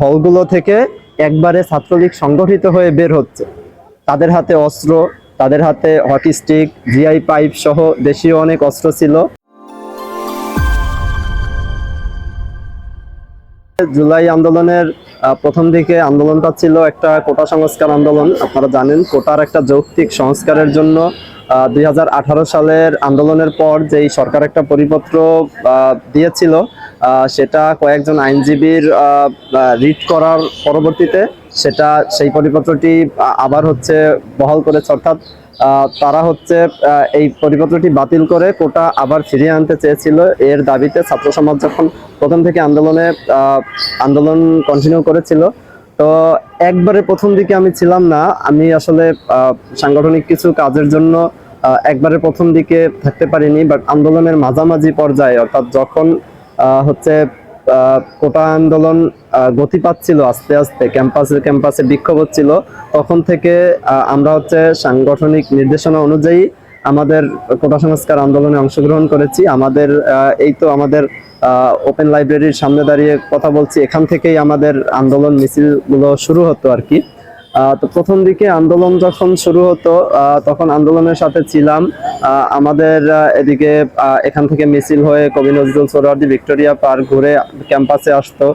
হলগুলো থেকে একবারে ছাত্রলীগ সংগঠিত হয়ে বের হচ্ছে। তাদের হাতে অস্ত্র, তাদের হাতে হকি স্টিক, জিআই পাইপ সহ দেশীয় অনেক অস্ত্র ছিল। জুলাই আন্দোলনের প্রথম দিকে আন্দোলনটা ছিল একটা কোটা সংস্কার আন্দোলন। আপনারা জানেন, কোটার একটা যৌক্তিক সংস্কারের জন্য দুই হাজার আঠারো সালের আন্দোলনের পর যেই সরকার একটা পরিপত্র দিয়েছিল সেটা কয়েকজন আইনজীবীর রিড করার পরবর্তীতে সেটা সেই পরিপত্রটি আবার হচ্ছে বহাল করেছে। অর্থাৎ তারা হচ্ছে এই পরিপত্রটি বাতিল করে কোটা আবার ফিরিয়ে আনতে চেয়েছিল। এর দাবিতে ছাত্র সমাজ যখন প্রথম থেকে আন্দোলনে আন্দোলন কন্টিনিউ করেছিল, তো একবারে প্রথম দিকে আমি ছিলাম না। আমি আসলে সাংগঠনিক কিছু কাজের জন্য একবারে প্রথম দিকে থাকতে পারিনি বাট আন্দোলনের মাঝামাঝি পর্যায়ে, অর্থাৎ যখন হচ্ছে কোটা আন্দোলন গতি পাচ্ছিল আস্তে আস্তে, ক্যাম্পাসে ক্যাম্পাসে বিক্ষোভ হচ্ছিল। তখন থেকে আমরা হচ্ছে সাংগঠনিক নির্দেশনা অনুযায়ী আমাদের কোটা সংস্কার আন্দোলনে অংশগ্রহণ করেছি। আমাদের এই তো আমাদের ওপেন লাইব্রেরির সামনে দাঁড়িয়ে কথা বলছি। এখান থেকেই আমাদের আন্দোলন মিছিলগুলো শুরু হতো আর কি। তো প্রথম দিকে আন্দোলন যখন শুরু হতো তখন আন্দোলনের সাথে ছিলাম। আমাদের এদিকে এখান থেকে মিছিল হয়ে কবি নজরুল সোহরাওয়ার্দী ভিক্টোরিয়া পার্ক ঘুরে ক্যাম্পাসে আসতো।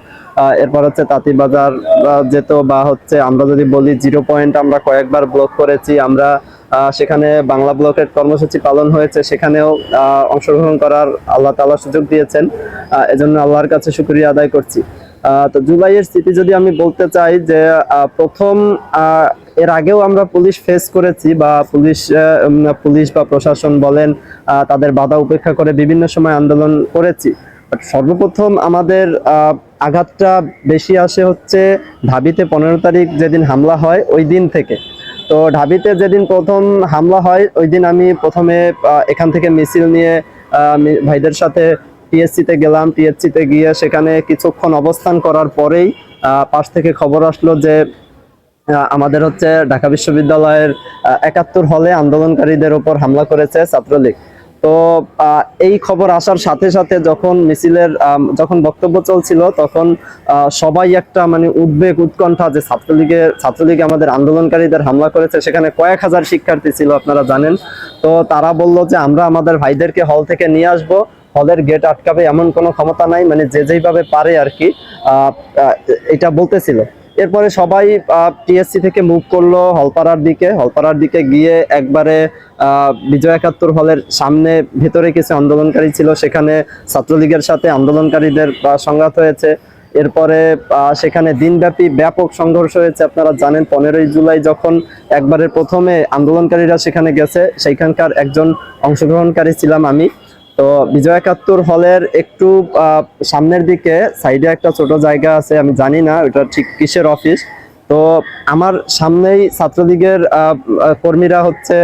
এরপর হচ্ছে তাঁতিবাজার যেত, বা হচ্ছে আমরা যদি বলি জিরো পয়েন্ট, আমরা কয়েকবার ব্লক করেছি। আমরা সেখানে বাংলা ব্লকের কর্মসূচি পালন হয়েছে। সেখানেও অংশগ্রহণ করার আল্লাহ তাআলা সুযোগ দিয়েছেন। এজন্য আল্লাহর কাছে শুকরিয়া আদায় করছি। তো জুলাইয়ের স্মৃতি যদি আমি বলতে চাই যে প্রথম এর আগেও আমরা পুলিশ ফেস করেছি বা পুলিশ পুলিশ বা প্রশাসন বলেন তাদের বাধা উপেক্ষা করে বিভিন্ন সময় আন্দোলন করেছি। সর্বপ্রথম আমাদের আঘাতটা বেশি আসে হচ্ছে ঢাবিতে পনেরো তারিখ যেদিন হামলা হয়, ওই দিন থেকে। তো ঢাবিতে যেদিন প্রথম হামলা হয়, ওই দিন আমি প্রথমে এখান থেকে মিছিল নিয়ে ভাইদের সাথে টিএসসিতে গেলাম টিএসসিতে গিয়ে সেখানে কিছুক্ষণ অবস্থান করার পরেই পাশ থেকে খবর আসলো যে আমাদের হচ্ছে ঢাকা বিশ্ববিদ্যালয়ের একাত্তর হলে আন্দোলনকারীদের ওপর হামলা করেছে ছাত্রলীগ। তো এই খবর আসার সাথে সাথে যখন মিছিলের যখন বক্তব্য চলছিল, তখন সবাই একটা মানে উদ্বেগ, উৎকণ্ঠা যে ছাত্রলীগের ছাত্রলীগ আমাদের আন্দোলনকারীদের হামলা করেছে, সেখানে কয়েক হাজার শিক্ষার্থী ছিল, আপনারা জানেন। তো তারা বলল যে, আমরা আমাদের ভাইদেরকে হল থেকে নিয়ে আসব, হলের গেট আটকাবে, এমন কোনো ক্ষমতা নাই। মানে যে যেইভাবে পারে আর কি এটা বলতেছিল। এরপরে সবাই টিএসসি থেকে মুভ করল হলপাড়ার দিকে। হলপাড়ার দিকে গিয়ে একবারে বিজয় একাত্তর হলের সামনে ভেতরে কিছু আন্দোলনকারী ছিল। সেখানে ছাত্রলীগের সাথে আন্দোলনকারীদের সংঘাত হয়েছে। এরপরে সেখানে দিনব্যাপী ব্যাপক সংঘর্ষ হয়েছে। আপনারা জানেন, পনেরোই জুলাই যখন একবারের প্রথমে আন্দোলনকারীরা সেখানে গেছে, সেইখানকার একজন অংশগ্রহণকারী ছিলাম আমি। তো বিজয় একাত্তর হলের একটু সামনের দিকে, সাইডে একটা ছোট জায়গা আছে, আমি জানি না, ওটা ঠিক কিসের অফিস তো আমার সামনেই ছাত্রলীগের কর্মীরা হচ্ছে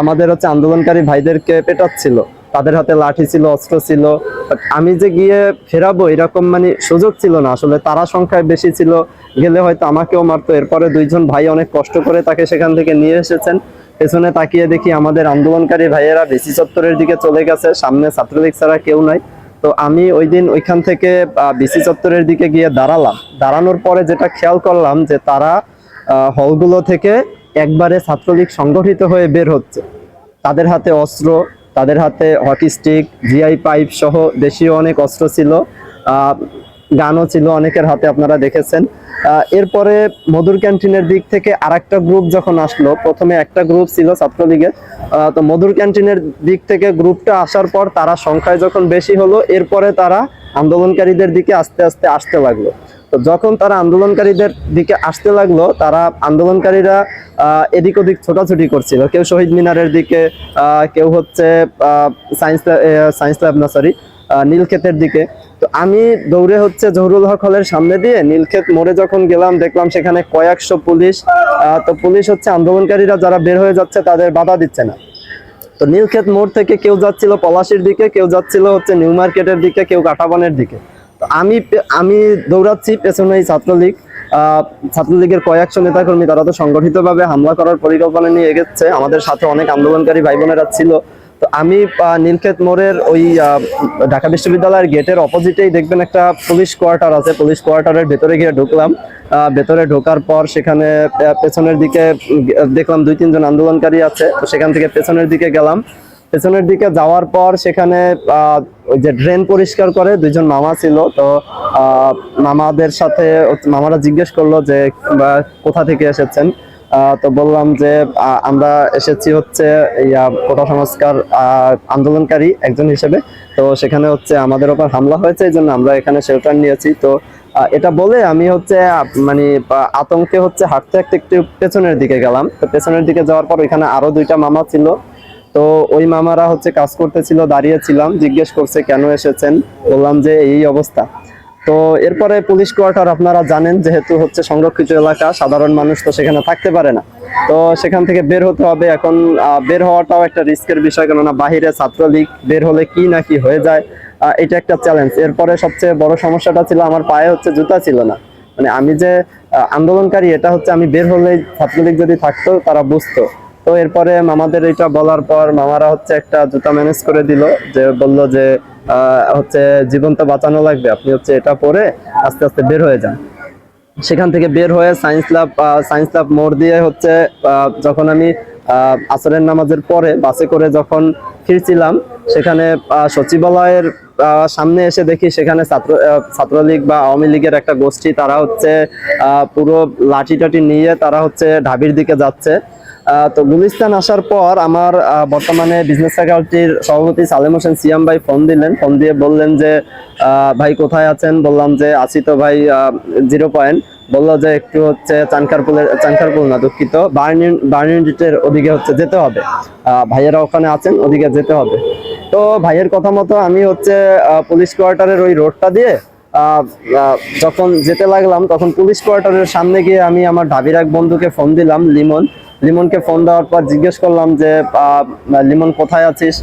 আমাদের হচ্ছে আন্দোলনকারী ভাইদেরকে পেটাচ্ছিল। তাদের হাতে লাঠি ছিল, অস্ত্র ছিল। আমি যে গিয়ে ফেরাবো, এরকম মানে সুযোগ ছিল না। আসলে তারা সংখ্যায় বেশি ছিল, গেলে হয়তো আমাকেও মারতো। এরপরে দুইজন ভাই অনেক কষ্ট করে তাকে সেখান থেকে নিয়ে এসেছেন। পেছনে তাকিয়ে দেখি আমাদের আন্দোলনকারী ভাইয়েরা বেশি চত্বরের দিকে চলে গেছে, সামনে ছাত্রলীগ ছাড়া কেউ নাই। তো আমি ওই দিন ওইখান থেকে বিসি চত্বরের দিকে গিয়ে দাঁড়ালাম। দাঁড়ানোর পরে যেটা খেয়াল করলাম যে তারা হলগুলো থেকে একবারে ছাত্রলীগ সংগঠিত হয়ে বের হচ্ছে। তাদের হাতে অস্ত্র, তাদের হাতে হকি স্টিক, জিআই পাইপ সহ দেশীয় অনেক অস্ত্র ছিল। গানও ছিল, অনেকের হাতে আপনারা দেখেছেন। এরপরে মধুর ক্যান্টিনের দিক থেকে আরেকটা গ্রুপ যখন আসলো, প্রথমে একটা গ্রুপ ছিল ছাত্রলীগের তো মধুর ক্যান্টিনের দিক থেকে গ্রুপটা আসার পর তারা সংখ্যায় যখন বেশি হলো, এরপরে তারা আন্দোলনকারীদের দিকে আস্তে আস্তে আসতে লাগল। তো যখন তারা আন্দোলনকারীদের দিকে আসতে লাগল, তারা আন্দোলনকারীরা এদিক ওদিক ছোটাছুটি করছিল। কেউ শহীদ মিনারের দিকে কেউ হচ্ছে সায়েন্স সায়েন্স ল্যাব না সরি নীলক্ষেতের দিকে। তো আমি দৌড়ে হচ্ছে জহুরুল হক হলের সামনে দিয়ে নীলক্ষেত মোড়ে যখন গেলাম দেখলাম সেখানে কয়েকশো পুলিশ। তো পুলিশ হচ্ছে আন্দোলনকারীরা যারা বের হয়ে যাচ্ছে তাদের বাধা দিচ্ছে না। তো নীলক্ষেত মোড় থেকে কেউ যাচ্ছিল পলাশির দিকে কেউ যাচ্ছিল হচ্ছে নিউ মার্কেটের দিকে কেউ কাটাবনের দিকে। তো আমি আমি দৌড়াচ্ছি পেছনেই ছাত্রলীগ। আহ, ছাত্রলীগের কয়েকশো নেতাকর্মী তারা তো সংগঠিতভাবে হামলা করার পরিকল্পনা নিয়ে এগেছে আমাদের সাথে অনেক আন্দোলনকারী ভাই বোনেরা ছিল। তো আমি নীলক্ষেত মোড়ের ওই ঢাকা বিশ্ববিদ্যালয়ের গেটের অপোজিটেই দেখবেন একটা পুলিশ কোয়ার্টার আছে। পুলিশ কোয়ার্টারের ভেতরে গিয়ে ঢুকলাম। ভেতরে ঢোকার পর সেখানে পেছনের দিকে দেখলাম দুই, তিনজন আন্দোলনকারী আছে। তো সেখান থেকে পেছনের দিকে গেলাম। পেছনের দিকে যাওয়ার পর সেখানে ওই যে ড্রেন পরিষ্কার করে দুইজন মামা ছিল। তো মামাদের সাথে, মামারা জিজ্ঞেস করল যে কোথা থেকে এসেছেন? তো বললাম যে আমরা এসেছি হচ্ছে ইয়া কোটা সংস্কার আন্দোলনকারী একজন হিসেবে। তো সেখানে হচ্ছে আমাদের ওপর হামলা হয়েছে, এই জন্য আমরা এখানে শেল্টার নিয়েছি। তো এটা বলে আমি হচ্ছে মানে আতঙ্কে হচ্ছে হাঁটতে হাঁটতে একটু পেছনের দিকে গেলাম। তো পেছনের দিকে যাওয়ার পর ওইখানে আরও দুইটা মামা ছিল। তো ওই মামারা হচ্ছে কাজ করতেছিল দাঁড়িয়েছিলাম জিজ্ঞেস করছে কেন এসেছেন? বললাম যে এই অবস্থা। তো এরপরে পুলিশ কোয়ার্টার আপনারা জানেন, যেহেতু হচ্ছে সংরক্ষিত এলাকা, সাধারণ মানুষ তো সেখানে থাকতে পারে না। তো সেখান থেকে বের হতে হবে। এখন বের হওয়াটাও একটা রিস্কের বিষয়, কেননা বাহিরে ছাত্রলীগ বের হলে কি না কি হয়ে যায় এটা একটা চ্যালেঞ্জ এরপরে সবচেয়ে বড় সমস্যাটা ছিল, আমার পায়ে হচ্ছে জুতা ছিল না। মানে আমি যে আন্দোলনকারী, এটা হচ্ছে আমি বের হলেই ছাত্রলীগ যদি থাকতো, তারা বুঝতো। তো এরপরে মামাদের এটা বলার পর মামারা হচ্ছে একটা জুতা ম্যানেজ করে দিল, যে বলল যে হচ্ছে জীবন তো বাঁচানো লাগবে, আপনি হচ্ছে এটা পরে আস্তে আস্তে বের হয়ে যান। সেখান থেকে বের হয়ে সায়েন্স ল্যাব সায়েন্স ল্যাব মোড় দিয়ে হচ্ছে যখন আমি আসরের নামাজের পরে বাসে করে যখন ফিরছিলাম, সেখানে সচিবালয়ের সামনে এসে দেখি সেখানে ছাত্র ছাত্রলীগ বা আওয়ামী লীগের একটা গোষ্ঠী, তারা হচ্ছে পুরো লাঠি টাঠি নিয়ে তারা হচ্ছে ঢাবির দিকে যাচ্ছে। তো গুলিস্তান আসার পর আমার বর্তমানে বিজনেস ফ্যাকাল্টির সভাপতি সালেম হোসেন সিয়াম ভাই ফোন দিলেন। ফোন দিয়ে বললেন যে ভাই কোথায় আছেন? বললাম যে, আছি তো ভাই জিরো পয়েন্ট বলল যে, একটু হচ্ছে চানকারপুলের চানকারপুল না, দুঃখিত। বার্নিন বার্নিনের ওদিকে হচ্ছে যেতে হবে। ভাইয়েরা ওখানে আছেন, ওদিকে যেতে হবে। তো ভাইয়ের কথা মতো আমি হচ্ছে পুলিশ কোয়ার্টারের ওই রোডটা দিয়ে যখন যেতে লাগলাম, তখন পুলিশ কোয়ার্টারের সামনে গিয়ে আমি আমার ঢাবির এক বন্ধুকে ফোন দিলাম, লিমন। লিমনকে ফোন দেওয়ার পর জিজ্ঞেস করলাম যে লিমন কোথায় আছিস?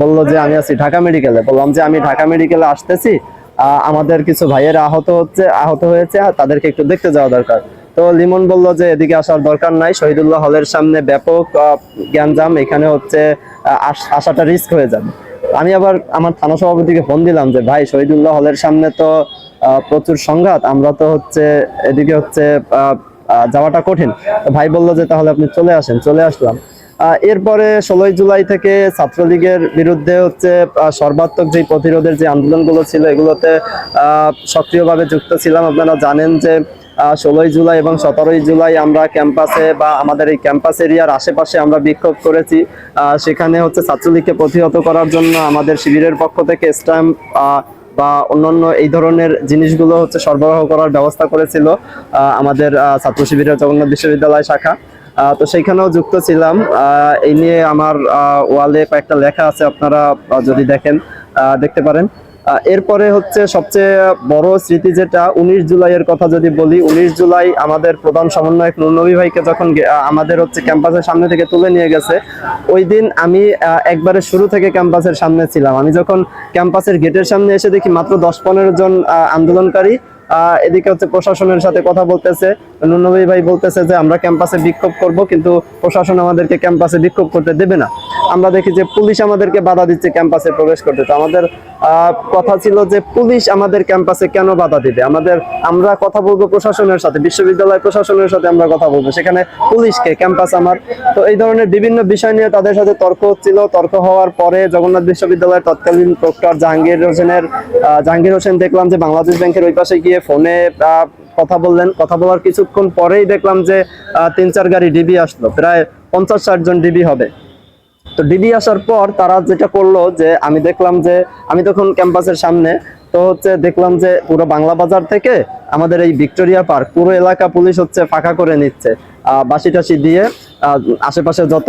বলল যে, আমি আছি ঢাকা মেডিকেলে বললাম যে, আমি ঢাকা মেডিকেলে আসতেছি। আমাদের কিছু ভাইয়ের আহত হচ্ছে, আহত হয়েছে তাদেরকে একটু দেখতে যাওয়া দরকার। তো লিমন বলল যে, এদিকে আসার দরকার নাই। শহীদুল্লাহ হলের সামনে ব্যাপক জ্ঞানজাম এখানে হচ্ছে আসাটা রিস্ক হয়ে যাবে। আমি আবার আমার থানা সভাপতিকে ফোন দিলাম যে, ভাই, শহীদুল্লাহ হলের সামনে তো প্রচুর সংঘাত, আমরা তো হচ্ছে, এদিকে হচ্ছে যাওয়াটা কঠিন। ভাই বলল যে, তাহলে আপনি চলে আসেন। চলে আসলাম। এরপরে ষোলোই জুলাই থেকে ছাত্রলীগের বিরুদ্ধে হচ্ছে সর্বাত্মক যে প্রতিরোধের যে আন্দোলনগুলো ছিল, এগুলোতে সক্রিয়ভাবে যুক্ত ছিলাম। আপনারা জানেন যে ষোলোই জুলাই এবং সতেরোই জুলাই আমরা ক্যাম্পাসে বা আমাদের এই ক্যাম্পাস এরিয়ার আশেপাশে আমরা বিক্ষোভ করেছি। সেখানে হচ্ছে ছাত্রলীগকে প্রতিহত করার জন্য আমাদের শিবিরের পক্ষ থেকে স্ট্যাম্প বা অন্যান্য এই ধরনের জিনিসগুলো হচ্ছে সরবরাহ করার ব্যবস্থা করেছিল আমাদের ছাত্র শিবিরের জগন্নাথ বিশ্ববিদ্যালয় শাখা। তো সেইখানেও যুক্ত ছিলাম। এই নিয়ে আমার ওয়ালে কয়েকটা লেখা আছে, আপনারা যদি দেখেন দেখতে পারেন। এরপরে হচ্ছে সবচেয়ে বড় স্মৃতি যেটা, উনিশ জুলাইয়ের কথা যদি বলি, উনিশ জুলাই আমাদের প্রধান সমন্বয়ক নুরনবী ভাইকে যখন আমাদের হচ্ছে ক্যাম্পাসের সামনে থেকে তুলে নিয়ে গেছে, ওই দিন আমি একবারে শুরু থেকে ক্যাম্পাসের সামনে ছিলাম। আমি যখন ক্যাম্পাসের গেটের সামনে এসে দেখি মাত্র দশ পনেরো জন আন্দোলনকারী এদিকে হচ্ছে প্রশাসনের সাথে কথা বলতেছে নুরনবী ভাই বলতেছে যে, আমরা ক্যাম্পাসে বিক্ষোভ করব, কিন্তু প্রশাসন আমাদেরকে ক্যাম্পাসে বিক্ষোভ করতে দেবে না। আমরা দেখি যে, পুলিশ আমাদেরকে বাধা দিচ্ছে ক্যাম্পাসে প্রবেশ করতে। তো আমাদের কথা ছিল যে, পুলিশ আমাদের ক্যাম্পাসে কেন বাধা দিবে? আমাদের, আমরা কথা বলব প্রশাসনের সাথে, বিশ্ববিদ্যালয় প্রশাসনের সাথে আমরা কথা বলব। সেখানে পুলিশকে, ক্যাম্পাস আমার। তো এই ধরনের বিভিন্ন বিষয় নিয়ে তাদের সাথে তর্ক হচ্ছিল। তর্ক হওয়ার পরে জগন্নাথ বিশ্ববিদ্যালয়ের তৎকালীন প্রক্টর জাহাঙ্গীর হোসেনের জাহাঙ্গীর হোসেন দেখলাম যে, বাংলাদেশ ব্যাংকের ওই পাশে গিয়ে ফোনে কথা বললেন। কথা বলার কিছুক্ষণ পরেই দেখলাম যে তিন চার গাড়ি ডিবি আসলো। প্রায় পঞ্চাশ ষাট জন ডিবি হবে। তো ডিবি আসার পর তারা যেটা করল যে, আমি দেখলাম যে, আমি তখন ক্যাম্পাসের সামনে, তো হচ্ছে দেখলাম যে, পুরো বাংলা বাজার থেকে আমাদের এই ভিক্টোরিয়া পার্ক, পুরো এলাকা পুলিশ হচ্ছে ফাঁকা করে নিচ্ছে। বাঁশি টাসি দিয়ে আশেপাশে যত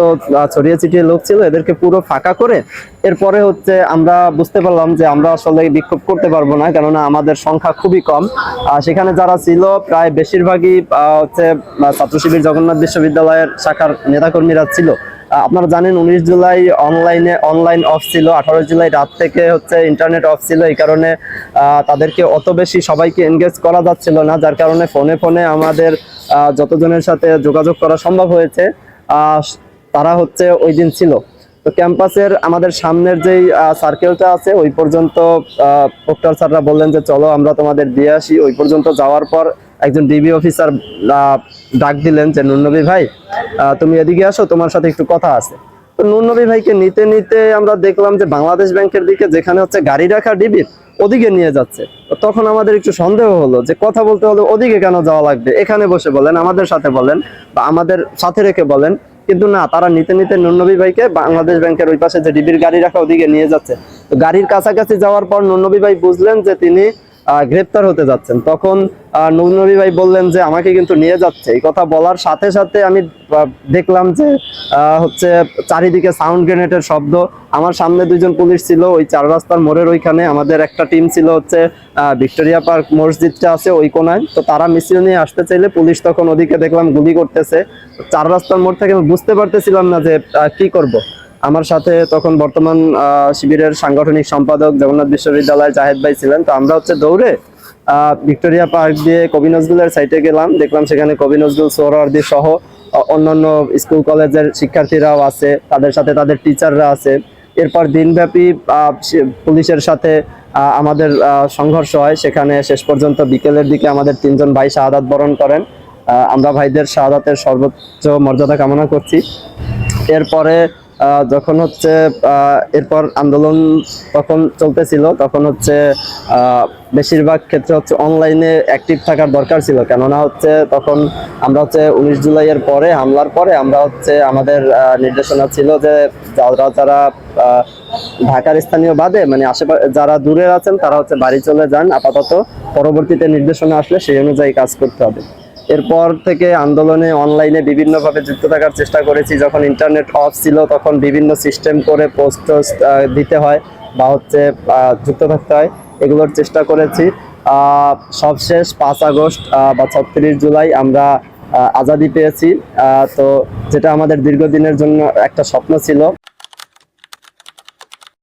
ছড়িয়ে ছিটিয়ে লোক ছিল, এদেরকে পুরো ফাঁকা করে এরপরে হচ্ছে আমরা বুঝতে পারলাম যে আমরা আসলে বিক্ষোভ করতে পারব না, কেননা আমাদের সংখ্যা খুবই কম। সেখানে যারা ছিল, প্রায় বেশিরভাগই হচ্ছে ছাত্র শিবির জগন্নাথ বিশ্ববিদ্যালয়ের শাখার নেতাকর্মীরা ছিল। আপনারা জানেন উনিশ জুলাই অনলাইনে অনলাইন অফ ছিল, আঠারো জুলাই রাত থেকে হচ্ছে ইন্টারনেট অফ ছিল, এই কারণে তাদেরকে অত বেশি সবাইকে এনগেজ করা যাচ্ছিল না, যার কারণে ফোনে ফোনে আমাদের যতজনের সাথে যোগাযোগ করা সম্ভব হয়েছে তারা হচ্ছে ওই দিন ছিল। তো ক্যাম্পাসের আমাদের সামনের যেই সার্কেলটা আছে, ওই পর্যন্ত প্রক্টর স্যাররা বললেন যে, চলো আমরা তোমাদের দিয়ে আসি। ওই পর্যন্ত যাওয়ার পর একজন ডিবি অফিসার ডাক দিলেন যে নুনবী ভাই তুমি এদিকে আসো, তোমার সাথে একটু কথা আছে। তো নুনবী ভাইকে নিতে নিতে আমরা দেখলাম যে, বাংলাদেশ ব্যাংকের দিকে যেখানে হচ্ছে গাড়ি রাখা ডিবির ওদিকে নিয়ে যাচ্ছে। তখন আমাদের একটু সন্দেহ হলো যে, কথা বলতে হলে ওদিকে কেন যাওয়া লাগবে? এখানে বসে বলেন, আমাদের সাথে বলেন, বা আমাদের সাথে রেখে বলেন। কিন্তু না, তারা নিতে নিতে নুনবী ভাইকে বাংলাদেশ ব্যাংকের ওই পাশে যে ডিবির গাড়ি রাখা ওদিকে নিয়ে যাচ্ছে। তো গাড়ির কাছাকাছি যাওয়ার পর নুনবী ভাই বুঝলেন যে, তিনি গ্রেপ্তার হতে যাচ্ছেন। তখন নুনবী ভাই বললেন যে, আমাকে কিন্তু নিয়ে যাচ্ছে। এই কথা বলার সাথে সাথে আমি দেখলাম যে হচ্ছে চারিদিকে সাউন্ড গ্রেনেডের শব্দ। আমার সামনে দুইজন পুলিশ ছিল, ওই চার রাস্তার মোড়ের ওইখানে। আমাদের একটা টিম ছিল হচ্ছে ভিক্টোরিয়া পার্ক মসজিদটা আছে ওই কোনায়। তো তারা মিছিল নিয়ে আসতে চাইলে পুলিশ তখন ওদিকে দেখলাম গুলি করতেছে। চার রাস্তার মোড় থেকে আমি বুঝতে পারতেছিলাম না যে কি করব। আমার সাথে তখন বর্তমান শিবিরের সাংগঠনিক সম্পাদক জগন্নাথ বিশ্ববিদ্যালয় জাহেদ ভাই ছিলেন। তো আমরা হচ্ছে দৌড়ে ভিক্টোরিয়া পার্ক দিয়ে কবি নজরুলের সাইটে গেলাম। দেখলাম সেখানে কবি নজরুল, সোহরাওয়ার্দী সহ অন্যান্য স্কুল কলেজের শিক্ষার্থীরাও আছে, তাদের সাথে তাদের টিচাররা আছে। এরপর দিনব্যাপী পুলিশের সাথে আমাদের সংঘর্ষ হয়। সেখানে শেষ পর্যন্ত বিকেলের দিকে আমাদের তিনজন ভাই শাহাদাত বরণ করেন। আমরা ভাইদের শাহাদাতের সর্বোচ্চ মর্যাদা কামনা করছি। এরপরে যখন হচ্ছে এরপর আন্দোলন তখন চলতেছিল, তখন হচ্ছে বেশিরভাগ ক্ষেত্রে হচ্ছে অনলাইনে অ্যাক্টিভ থাকার দরকার ছিল। কেননা হচ্ছে, তখন আমরা হচ্ছে উনিশ জুলাইয়ের পরে, হামলার পরে আমরা হচ্ছে আমাদের নির্দেশনা ছিল যে যারা যারা ঢাকার স্থানীয় বাদে মানে আশেপাশে যারা দূরে আছেন, তারা হচ্ছে বাড়ি চলে যান আপাতত। পরবর্তীতে নির্দেশনা আসলে সেই অনুযায়ী কাজ করতে হবে। এরপর থেকে আন্দোলনে অনলাইনে বিভিন্নভাবে যুক্ত থাকার চেষ্টা করেছি। যখন ইন্টারনেট অফ ছিল, তখন বিভিন্ন সিস্টেম করে পোস্ট দিতে হয় বা হচ্ছে যুক্ত থাকতে হয়। এগুলোর চেষ্টা করেছি। সবশেষ পাঁচ আগস্ট বা ছত্রিশ জুলাই আমরা আজাদি পেয়েছি। তো যেটা আমাদের দীর্ঘদিনের জন্য একটা স্বপ্ন ছিল।